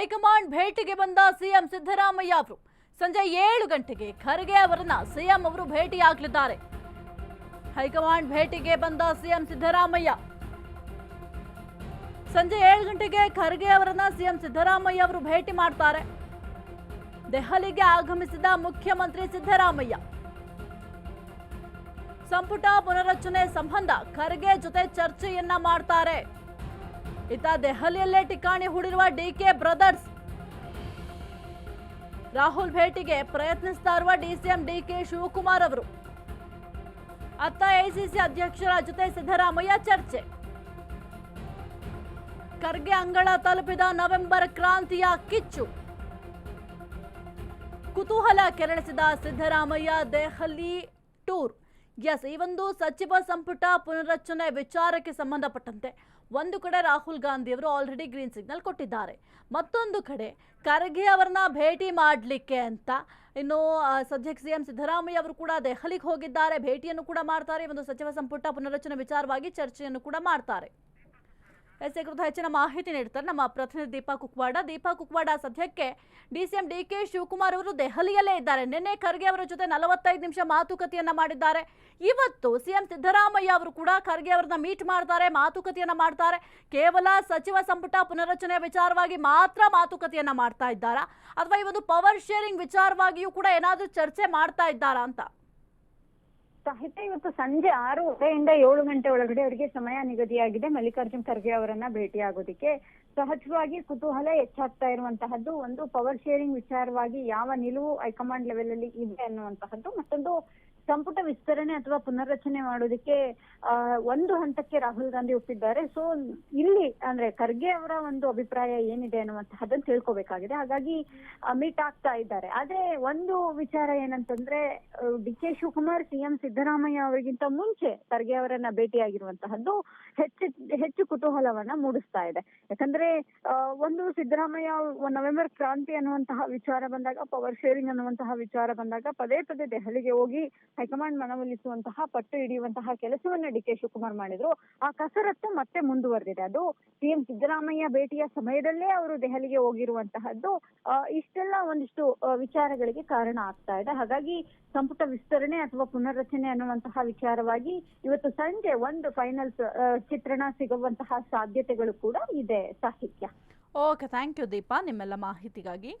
High command ಭೇಟಿಗೆ ಬಂದ CM Siddaramaiah ಅವರು ಸಂಜೆ ಏಳು ಗಂಟೆಗೆ ಖರ್ಗೆ ಅವರನ್ನ ಸಿಎಂ ಅವರು ಭೇಟಿಯಾಗಲಿದ್ದಾರೆ. ಹೈಕಮಾಂಡ್ ಭೇಟಿಗೆ ಬಂದ ಸಿಎಂ ಸಿದ್ದರಾಮಯ್ಯ ಸಂಜೆ ಏಳು ಗಂಟೆಗೆ ಖರ್ಗೆ ಅವರನ್ನ ಸಿಎಂ ಸಿದ್ದರಾಮಯ್ಯ ಅವರು ಭೇಟಿ ಮಾಡ್ತಾರೆ. ದೆಹಲಿಗೆ ಆಗಮಿಸಿದ ಮುಖ್ಯಮಂತ್ರಿ ಸಿದ್ದರಾಮಯ್ಯ ಸಂಪುಟ ಪುನರಚನೆ ಸಂಬಂಧ ಖರ್ಗೆ ಜೊತೆ ಚರ್ಚೆಯನ್ನ ಮಾಡ್ತಾರೆ. ಇತ್ತ ದೆಹಲಿಯಲ್ಲೇ ಠಿಕಾಣಿ ಹೂಡಿರುವ ಡಿಕೆ ಬ್ರದರ್ಸ್. ರಾಹುಲ್ ಭೇಟಿಗೆ ಪ್ರಯತ್ನಿಸ್ತಾ ಇರುವ ಡಿಸಿಎಂ ಡಿಕೆ ಶಿವಕುಮಾರ್ ಅವರು. ಅತ್ತ ಎಐಸಿಸಿ ಅಧ್ಯಕ್ಷರ ಜೊತೆ ಸಿದ್ದರಾಮಯ್ಯ ಚರ್ಚೆ. ಖರ್ಗೆ ಅಂಗಳ ತಲುಪಿದ ನವೆಂಬರ್ ಕ್ರಾಂತಿಯ ಕಿಚ್ಚು. ಕುತೂಹಲ ಕೆರಳಿಸಿದ ಸಿದ್ದರಾಮಯ್ಯ ದೆಹಲಿ ಟೂರ್. ಎಸ್, ಈ ಒಂದು ಸಚಿವ ಸಂಪುಟ ಪುನರಚನೆ ವಿಚಾರಕ್ಕೆ ಸಂಬಂಧಪಟ್ಟಂತೆ ಒಂದು ಕಡೆ ರಾಹುಲ್ ಗಾಂಧಿ ಅವರು ಆಲ್ರೆಡಿ ಗ್ರೀನ್ ಸಿಗ್ನಲ್ ಕೊಟ್ಟಿದ್ದಾರೆ. ಮತ್ತೊಂದು ಕಡೆ ಖರ್ಗೆ ಅವರನ್ನ ಭೇಟಿ ಮಾಡಲಿಕ್ಕೆ ಅಂತ. ಇನ್ನು ಸದ್ಯಕ್ಕೆ ಸಿಎಂ ಸಿದ್ದರಾಮಯ್ಯ ಅವರು ಕೂಡ ದೆಹಲಿಗೆ ಹೋಗಿದ್ದಾರೆ. ಭೇಟಿಯನ್ನು ಕೂಡ ಮಾಡ್ತಾರೆ. ಒಂದು ಸಚಿವ ಸಂಪುಟ ಪುನರಚನೆ ವಿಚಾರವಾಗಿ ಚರ್ಚೆಯನ್ನು ಕೂಡ ಮಾಡ್ತಾರೆ. ಎಸ್ ಈ ಕುರಿತು ಹೆಚ್ಚಿನ ಮಾಹಿತಿ ನೀಡ್ತಾರೆ ನಮ್ಮ ಪ್ರತಿನಿಧಿ ದೀಪಾ ಕುಕ್ವಾಡ. ದೀಪಾ ಕುಕ್ವಾಡ, ಸದ್ಯಕ್ಕೆ ಡಿಸಿಎಂ ಡಿ ಕೆ ಶಿವಕುಮಾರ್ ಅವರು ದೆಹಲಿಯಲ್ಲೇ ಇದ್ದಾರೆ. ನಿನ್ನೆ ಖರ್ಗೆ ಅವರ ಜೊತೆ ನಲವತ್ತೈದು ನಿಮಿಷ ಮಾತುಕತೆಯನ್ನ ಮಾಡಿದ್ದಾರೆ. ಇವತ್ತು ಸಿಎಂ ಸಿದ್ದರಾಮಯ್ಯ ಅವರು ಕೂಡ ಖರ್ಗೆ ಅವರನ್ನ ಮೀಟ್ ಮಾಡ್ತಾರೆ, ಮಾತುಕತೆಯನ್ನ ಮಾಡ್ತಾರೆ. ಕೇವಲ ಸಚಿವ ಸಂಪುಟ ಪುನರಚನೆ ವಿಚಾರವಾಗಿ ಮಾತ್ರ ಮಾತುಕತೆಯನ್ನ ಮಾಡ್ತಾ ಇದ್ದಾರಾ? ಅಥವಾ ಈ ಪವರ್ ಶೇರಿಂಗ್ ವಿಚಾರವಾಗಿಯೂ ಕೂಡ ಏನಾದರೂ ಚರ್ಚೆ ಮಾಡ್ತಾ ಇದ್ದಾರಾ ಅಂತ? ಸಾಹಿತ್ಯ ಇವತ್ತು ಸಂಜೆ ಆರೂವರೆಯಿಂದ ಏಳು ಗಂಟೆ ಒಳಗಡೆ ಅವರಿಗೆ ಸಮಯ ನಿಗದಿಯಾಗಿದೆ. ಮಲ್ಲಿಕಾರ್ಜುನ್ ಖರ್ಗೆ ಅವರನ್ನ ಭೇಟಿಯಾಗೋದಿಕ್ಕೆ. ಸಹಜವಾಗಿ ಕುತೂಹಲ ಹೆಚ್ಚಾಗ್ತಾ ಇರುವಂತಹದ್ದು, ಒಂದು ಪವರ್ ಶೇರಿಂಗ್ ವಿಚಾರವಾಗಿ ಯಾವ ನಿಲುವು ಹೈಕಮಾಂಡ್ ಲೆವೆಲ್ ಅಲ್ಲಿ ಇದೆ ಅನ್ನುವಂತಹದ್ದು, ಮತ್ತೊಂದು ಸಂಪುಟ ವಿಸ್ತರಣೆ ಅಥವಾ ಪುನರ್ರಚನೆ ಮಾಡೋದಕ್ಕೆ ಒಂದು ಹಂತಕ್ಕೆ ರಾಹುಲ್ ಗಾಂಧಿ ಒಪ್ಪಿದ್ದಾರೆ. ಸೊ ಇಲ್ಲಿ ಅಂದ್ರೆ ಖರ್ಗೆ ಅವರ ಒಂದು ಅಭಿಪ್ರಾಯ ಏನಿದೆ ಅನ್ನುವಂತಹದ್ದನ್ನು ತಿಳ್ಕೊಬೇಕಾಗಿದೆ. ಹಾಗಾಗಿ ಮೀಟ್ ಆಗ್ತಾ ಇದ್ದಾರೆ. ಆದ್ರೆ ಒಂದು ವಿಚಾರ ಏನಂತಂದ್ರೆ D K Shivakumar CM Siddaramaiah ಅವರಿಗಿಂತ ಮುಂಚೆ ಖರ್ಗೆ ಅವರನ್ನ ಭೇಟಿಯಾಗಿರುವಂತಹದ್ದು ಹೆಚ್ಚು ಹೆಚ್ಚು ಕುತೂಹಲವನ್ನ ಮೂಡಿಸ್ತಾ ಇದೆ. ಯಾಕಂದ್ರೆ ಒಂದು ಸಿದ್ದರಾಮಯ್ಯ ನವೆಂಬರ್ ಕ್ರಾಂತಿ ಅನ್ನುವಂತಹ ವಿಚಾರ ಬಂದಾಗ, ಪವರ್ ಶೇರಿಂಗ್ ಅನ್ನುವಂತಹ ವಿಚಾರ ಬಂದಾಗ ಪದೇ ಪದೇ ದೆಹಲಿಗೆ ಹೋಗಿ ಹೈಕಮಾಂಡ್ ಮನವೊಲಿಸುವಂತಹ, ಪಟ್ಟು ಹಿಡಿಯುವಂತಹ ಕೆಲಸವನ್ನ ಡಿ ಕೆ ಶಿವಕುಮಾರ್ ಮಾಡಿದ್ರು. ಆ ಕಸರತ್ತು ಮತ್ತೆ ಮುಂದುವರೆದಿದೆ. ಅದು ಸಿಎಂ ಸಿದ್ದರಾಮಯ್ಯ ಭೇಟಿಯ ಸಮಯದಲ್ಲೇ ಅವರು ದೆಹಲಿಗೆ ಹೋಗಿರುವಂತಹದ್ದು ಇಷ್ಟೆಲ್ಲ ಒಂದಿಷ್ಟು ವಿಚಾರಗಳಿಗೆ ಕಾರಣ ಆಗ್ತಾ ಇದೆ. ಹಾಗಾಗಿ ಸಂಪುಟ ವಿಸ್ತರಣೆ ಅಥವಾ ಪುನರ್ರಚನೆ ಅನ್ನುವಂತಹ ವಿಚಾರವಾಗಿ ಇವತ್ತು ಸಂಜೆ ಒಂದು ಫೈನಲ್ ಚಿತ್ರಣ ಸಿಗುವಂತಹ ಸಾಧ್ಯತೆಗಳು ಕೂಡ ಇದೆ. ಸಾಹಿತ್ಯ. ಓಕೆ, ಥ್ಯಾಂಕ್ ಯು ದೀಪಾ, ನಿಮ್ಮೆಲ್ಲ ಮಾಹಿತಿಗಾಗಿ.